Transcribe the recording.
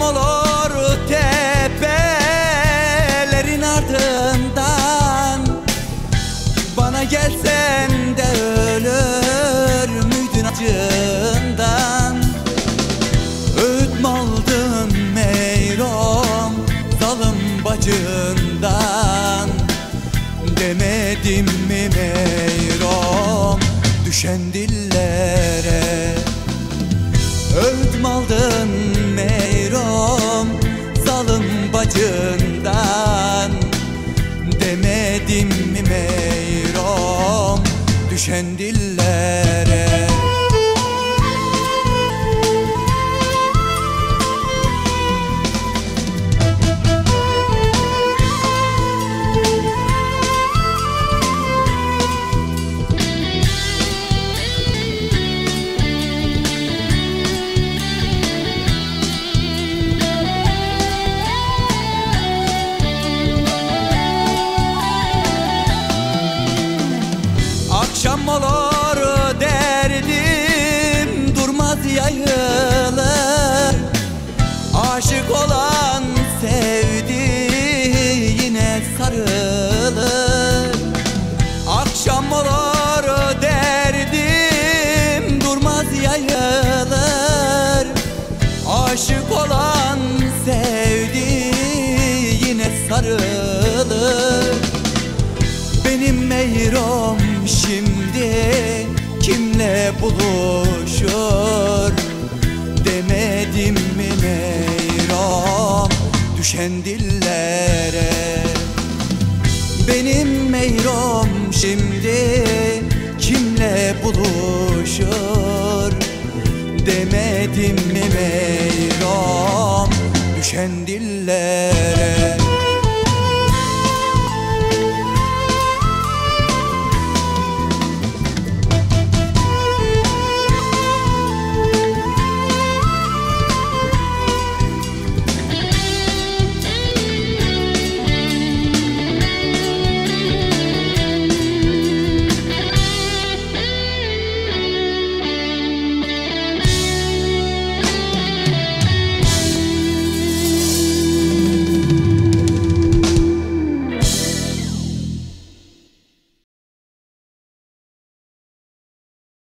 olur tepelerin ardından. Bana gelsen de ölür müydün acından? Öğüt aldın meyrom Zalım bacından? Demedim mi meyrom Düşen dillere Demedim mi meyrom Düşen dillere Akşam olur derdim durmaz yayılır. Aşık olan sevdi yine sarılır. Akşam olur derdim durmaz yayılır. Aşık olan sevdi yine sarılır. Benim meyrom şimdi buluşur. Demedim mi meyrom düşen dillere? Benim meyrom şimdi kimle buluşur? Demedim mi meyrom düşen dillere